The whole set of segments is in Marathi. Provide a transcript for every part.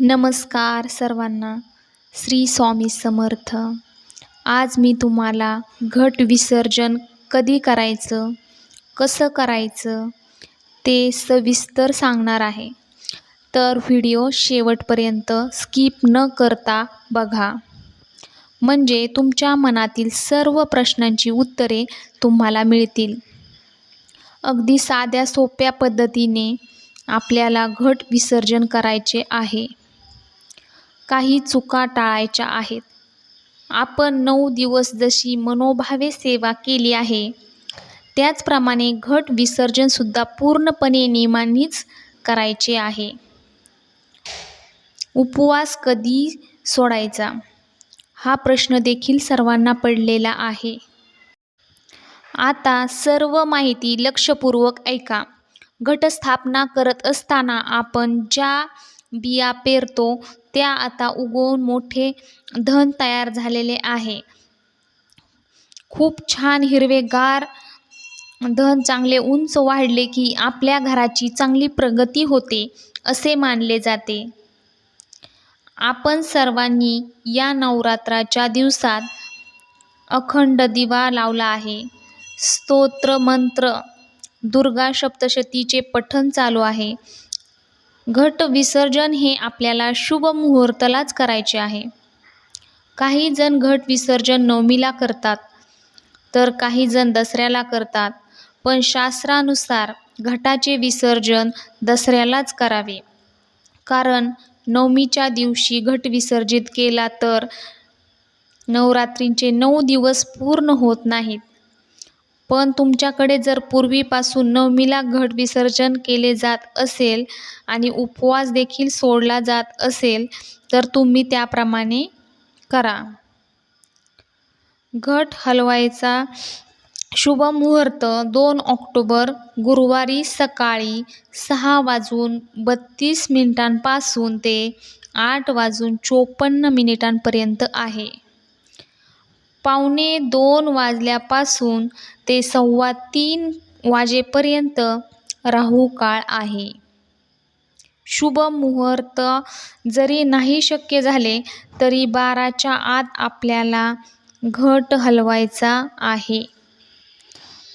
नमस्कार सर्वांना. श्री स्वामी समर्थ. आज मी तुम्हाला घट विसर्जन कधी करायचं कसं करायचं ते सविस्तर सांगणार आहे. तर व्हिडिओ शेवटपर्यंत स्किप न करता बघा. म्हणजे तुमच्या मनातील सर्व प्रश्नांची उत्तरे तुम्हाला मिळतील. अगदी साध्या सोप्या पद्धतीने आपल्याला घट विसर्जन करायचे आहे. काही चुका टाळायच्या आहेत. आपण नऊ दिवस जशी मनोभावे सेवा केली आहे त्याचप्रमाणे घट विसर्जनसुद्धा पूर्णपणे नियमांनीच करायचे आहे. उपवास कधी सोडायचा? हा प्रश्न देखील सर्वांना पडलेला आहे. आता सर्व माहिती लक्षपूर्वक ऐका. घटस्थापना करत असताना आपण ज्या बिया पेरतो त्या आता उगवून मोठे धन तयार झालेले आहे. खूप छान हिरवेगार धन चांगले उंच वाढले की आपल्या घराची चांगली प्रगती होते असे मानले जाते. आपण सर्वांनी या नवरात्राच्या दिवसात अखंड दिवा लावला आहे. स्तोत्र मंत्र दुर्गा सप्तशतीचे पठण चालू आहे. घट विसर्जन हे आपल्याला शुभ मुहूर्तालाच करायचे आहे. काही जण घट विसर्जन नवमीला करतात तर काही जण दसऱ्याला करतात पण शास्त्रानुसार घटाचे विसर्जन दसऱ्यालाच करावे. कारण नवमीच्या दिवशी घट विसर्जित केला तर नवरात्रींचे नऊ दिवस पूर्ण होत नाहीत. पण तुमच्याकडे जर पूर्वीपासून नवमीला घट विसर्जन केले जात असेल आणि उपवास देखील सोडला जात असेल तर तुम्ही त्याप्रमाणे करा. घट हलवायचा शुभ मुहूर्त दोन ऑक्टोबर गुरुवारी सकाळी सहा वाजून बत्तीस मिनिटांपासून ते आठ वाजून चोपन्न मिनिटांपर्यंत आहे. पावणे दोन वाजल्यापासून ते सव्वा तीन वाजेपर्यंत राहू काळ आहे. शुभ मुहूर्त जरी नाही शक्य झाले तरी बाराच्या आत आपल्याला घट हलवायचा आहे.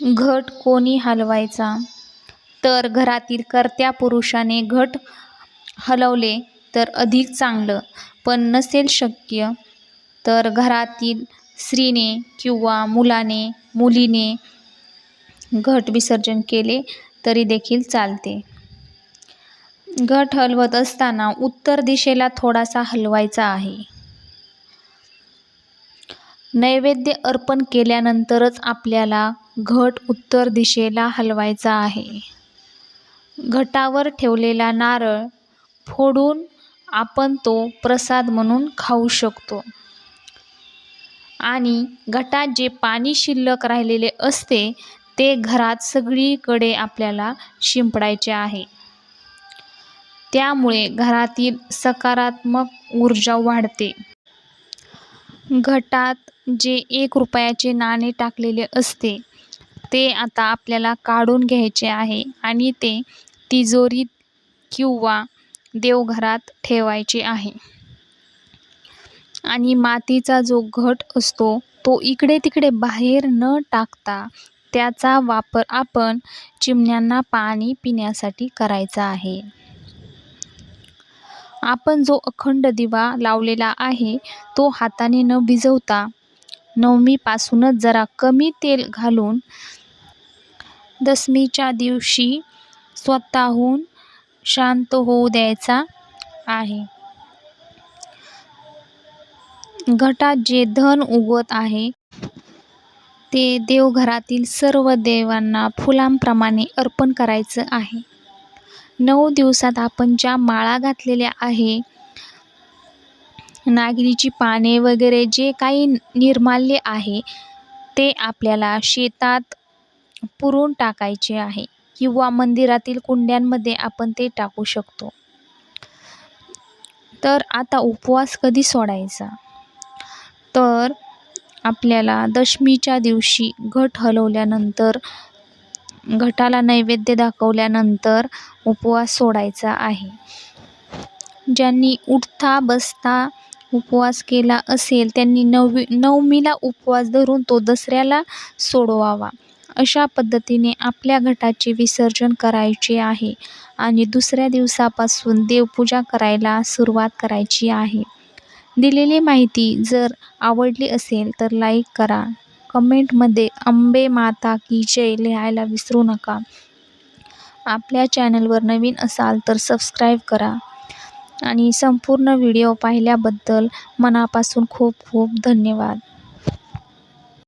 घट कोणी हलवायचा? तर घरातील कर्त्या पुरुषाने घट हलवले तर अधिक चांगलं पण नसेल शक्य तर घरातील स्त्रीने किंवा मुलाने मुलीने घट विसर्जन केले तरी देखील चालते. घट हलवत असताना उत्तर दिशेला थोडासा हलवायचा आहे. नैवेद्य अर्पण केल्यानंतरच आपल्याला घट उत्तर दिशेला हलवायचा आहे. घटावर ठेवलेला नारळ फोडून आपण तो प्रसाद म्हणून खाऊ शकतो. आणि घटात जे पाणी शिल्लक राहिलेले असते ते घरात सगळीकडे आपल्याला शिंपडायचे आहे. त्यामुळे घरातील सकारात्मक ऊर्जा वाढते. घटात जे एक रुपयाचे नाणे टाकलेले असते ते आता आपल्याला काढून घ्यायचे आहे आणि ते तिजोरीत किंवा देवघरात ठेवायचे आहे. आणि मातीचा जो घट असतो तो इकडे तिकडे बाहेर न टाकता त्याचा वापर आपण चिमण्यांना पाणी पिण्यासाठी करायचा आहे. आपण जो अखंड दिवा लावलेला आहे तो हाताने न भिजवता नवमीपासूनच जरा कमी तेल घालून दसमीच्या दिवशी स्वतःहून शांत होऊ द्यायचा आहे. घटात जे धन उगवत आहे ते देवघरातील सर्व देवांना फुलांप्रमाणे अर्पण करायचं आहे. नऊ दिवसात आपण ज्या माळा घातलेल्या आहे नागिनीची पाने वगैरे जे काही निर्माल्य आहे ते आपल्याला शेतात पुरून टाकायचे आहे किंवा मंदिरातील कुंड्यांमध्ये आपण ते टाकू शकतो. तर आता उपवास कधी सोडायचा? तर आपल्याला दशमीच्या दिवशी घट हलवल्यानंतर घटाला नैवेद्य दाखवल्यानंतर उपवास सोडायचा आहे. ज्यांनी उठता बसता उपवास केला असेल त्यांनी नववी नवमीला उपवास धरून तो दसऱ्याला सोडवावा. अशा पद्धतीने आपल्या घटाचे विसर्जन करायचे आहे आणि दुसऱ्या दिवसापासून देवपूजा करायला सुरुवात करायची आहे. दिलेली माहिती जर आवडली असेल तर लाईक करा. कमेंटमध्ये अंबे माता की जय लिहायला विसरू नका. आपल्या चॅनलवर नवीन असाल तर सबस्क्राईब करा. आणि संपूर्ण व्हिडिओ पाहिल्याबद्दल मनापासून खूप खूप धन्यवाद.